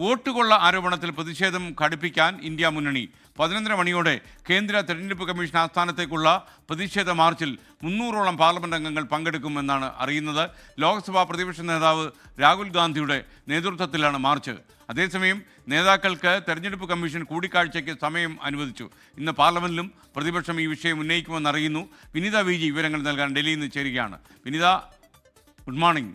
വോട്ടുകൊള്ള ആരോപണത്തിൽ പ്രതിഷേധം ഘടിപ്പിക്കാൻ ഇന്ത്യ മുന്നണി. പതിനൊന്നര മണിയോടെ കേന്ദ്ര തെരഞ്ഞെടുപ്പ് കമ്മീഷൻ ആസ്ഥാനത്തേക്കുള്ള പ്രതിഷേധ മാർച്ചിൽ മുന്നൂറോളം പാർലമെന്റ് അംഗങ്ങൾ പങ്കെടുക്കുമെന്നാണ് അറിയുന്നത്. ലോക്സഭാ പ്രതിപക്ഷ നേതാവ് രാഹുൽ ഗാന്ധിയുടെ നേതൃത്വത്തിലാണ് മാർച്ച്. അതേസമയം നേതാക്കൾക്ക് തെരഞ്ഞെടുപ്പ് കമ്മീഷൻ കൂടിക്കാഴ്ചയ്ക്ക് സമയം അനുവദിച്ചു. ഇന്ന് പാർലമെന്റിലും പ്രതിപക്ഷം ഈ വിഷയം ഉന്നയിക്കുമെന്ന് അറിയുന്നു. വിനിത വി വിവരങ്ങൾ നൽകാൻ ഡൽഹിയിൽ നിന്ന് ചേരുകയാണ്. Vinitha good morning.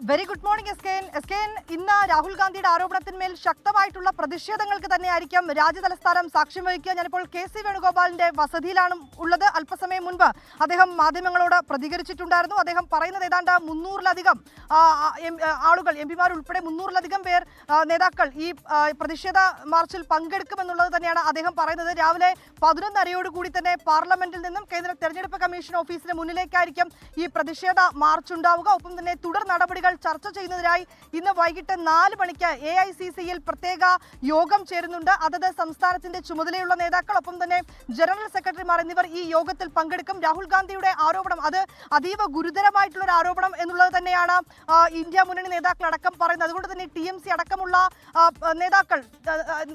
Very good morning S K N S K N ഇന്ന് രാഹുൽ ഗാന്ധിയുടെ ആരോപണത്തിന്മേൽ ശക്തമായിട്ടുള്ള പ്രതിഷേധങ്ങൾക്ക് തന്നെയായിരിക്കും രാജ്യതലസ്ഥാനം സാക്ഷ്യം വഹിക്കുക. ഞാനിപ്പോൾ കെ സി വേണുഗോപാലിന്റെ വസതിയിലാണ് ഉള്ളത്. അല്പസമയം മുൻപ് അദ്ദേഹം മാധ്യമങ്ങളോട് പ്രതികരിച്ചിട്ടുണ്ടായിരുന്നു. അദ്ദേഹം പറയുന്നത് ഏതാണ്ട് മുന്നൂറിലധികം ആളുകൾ എം പിമാർ ഉൾപ്പെടെ മുന്നൂറിലധികം പേർ നേതാക്കൾ ഈ പ്രതിഷേധ മാർച്ചിൽ പങ്കെടുക്കുമെന്നുള്ളത് തന്നെയാണ് അദ്ദേഹം പറയുന്നത്. രാവിലെ പതിനൊന്നരയോട് കൂടി തന്നെ പാർലമെന്റിൽ നിന്നും കേന്ദ്ര തെരഞ്ഞെടുപ്പ് കമ്മീഷൻ ഓഫീസിന് മുന്നിലേക്കായിരിക്കും ഈ പ്രതിഷേധ മാർച്ച് ഉണ്ടാവുക. ഒപ്പം തന്നെ തുടർ നടപടികൾ ചർച്ച ചെയ്യുന്നതിനായി ഇന്ന് വൈകിട്ട് നാല് മണിക്ക് എ ഐ സി സിയിൽ പ്രത്യേക യോഗം ചേരുന്നുണ്ട്. അതത് സംസ്ഥാനത്തിന്റെ ചുമതലയുള്ള നേതാക്കൾ ഒപ്പം തന്നെ ജനറൽ സെക്രട്ടറിമാർ എന്നിവർ ഈ യോഗത്തിൽ പങ്കെടുക്കും. രാഹുൽ ഗാന്ധിയുടെ ആരോപണം അത് അതീവ ഗുരുതരമായിട്ടുള്ള ഒരു ആരോപണം എന്നുള്ളത് തന്നെയാണ് ഇന്ത്യ മുന്നണി നേതാക്കൾ അടക്കം പറയുന്നത്. അതുകൊണ്ട് തന്നെ ടി എം സി അടക്കമുള്ള നേതാക്കൾ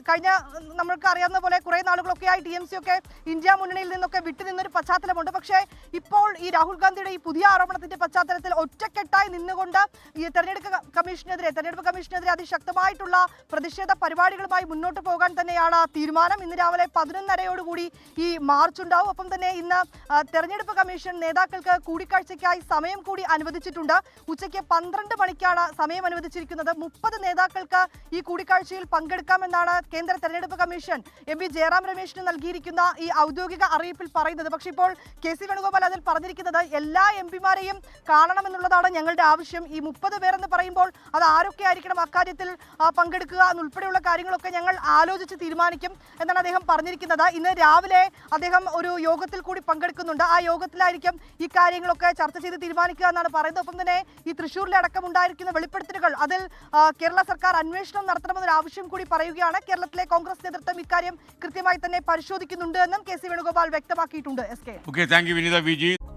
കഴിഞ്ഞ നമ്മൾക്ക് അറിയാവുന്ന പോലെ കുറെ നാളുകളൊക്കെയായി ടി എം സി ഒക്കെ ഇന്ത്യ മുന്നണിയിൽ നിന്നൊക്കെ വിട്ടുനിന്നൊരു പശ്ചാത്തലമുണ്ട്. പക്ഷേ ഇപ്പോൾ ഈ രാഹുൽ ഗാന്ധിയുടെ ഈ പുതിയ ആരോപണത്തിന്റെ പശ്ചാത്തലത്തിൽ ഒറ്റക്കെട്ടായി നിന്നുകൊണ്ട് ഈ തെരഞ്ഞെടുപ്പ് കമ്മീഷനെതിരെ തെരഞ്ഞെടുപ്പ് കമ്മീഷനെതിരെ അതിശക്തമായിട്ടുള്ള പ്രതിഷേധ പരിപാടികളുമായി മുന്നോട്ട് പോകാൻ തന്നെയാണ് തീരുമാനം. ഇന്ന് രാവിലെ പതിനൊന്നരയോടുകൂടി ഈ മാർച്ച് ഉണ്ടാവും. ഒപ്പം തന്നെ ഇന്ന് തെരഞ്ഞെടുപ്പ് കമ്മീഷൻ നേതാക്കൾക്ക് കൂടിക്കാഴ്ചയ്ക്കായി സമയം കൂടി അനുവദിച്ചിട്ടുണ്ട്. ഉച്ചയ്ക്ക് പന്ത്രണ്ട് മണിക്കാണ് സമയം അനുവദിച്ചിരിക്കുന്നത്. മുപ്പത് നേതാക്കൾക്ക് ഈ കൂടിക്കാഴ്ചയിൽ പങ്കെടുക്കാമെന്നാണ് കേന്ദ്ര തെരഞ്ഞെടുപ്പ് കമ്മീഷൻ എം പി ജയറാം രമേശിന് നൽകിയിരിക്കുന്ന ഈ ഔദ്യോഗിക അറിയിപ്പിൽ പറയുന്നത്. പക്ഷേ ഇപ്പോൾ കെ സി വേണുഗോപാൽ അതിൽ പറഞ്ഞിരിക്കുന്നത് എല്ലാ എം പിമാരെയും കാണണമെന്നുള്ളതാണ് ഞങ്ങളുടെ ആവശ്യം. ഈ മുപ്പത് പേരെന്ന് പറയുമ്പോൾ അത് ആരൊക്കെ ആയിരിക്കണം അക്കാര്യത്തിൽ പങ്കെടുക്കുക എന്നുൾപ്പെടെയുള്ള കാര്യങ്ങളൊക്കെ ഞങ്ങൾ ആലോചിച്ച് തീരുമാനിക്കും എന്നാണ് അദ്ദേഹം പറഞ്ഞിരിക്കുന്നത്. ഇന്ന് രാവിലെ അദ്ദേഹം ഒരു യോഗത്തിൽ കൂടി പങ്കെടുക്കുന്നുണ്ട്. ആ യോഗത്തിലായിരിക്കും ഈ കാര്യങ്ങളൊക്കെ ചർച്ച ചെയ്ത് തീരുമാനിക്കുക എന്നാണ് പറയുന്നത്. ഒപ്പം തന്നെ ഈ തൃശ്ശൂരിലെ അടക്കം ഉണ്ടായിരിക്കുന്ന വെളിപ്പെടുത്തലുകൾ അതിൽ കേരള സർക്കാർ അന്വേഷണം നടത്തണമെന്നൊരു ആവശ്യം കൂടി പറയുകയാണ്. കേരളത്തിലെ കോൺഗ്രസ് നേതൃത്വം ഇക്കാര്യം കൃത്യമായി തന്നെ പരിശോധിക്കുന്നുണ്ട് എന്നും കെ സി വേണുഗോപാൽ വ്യക്തമാക്കിയിട്ടുണ്ട്. S K. Vinitha V G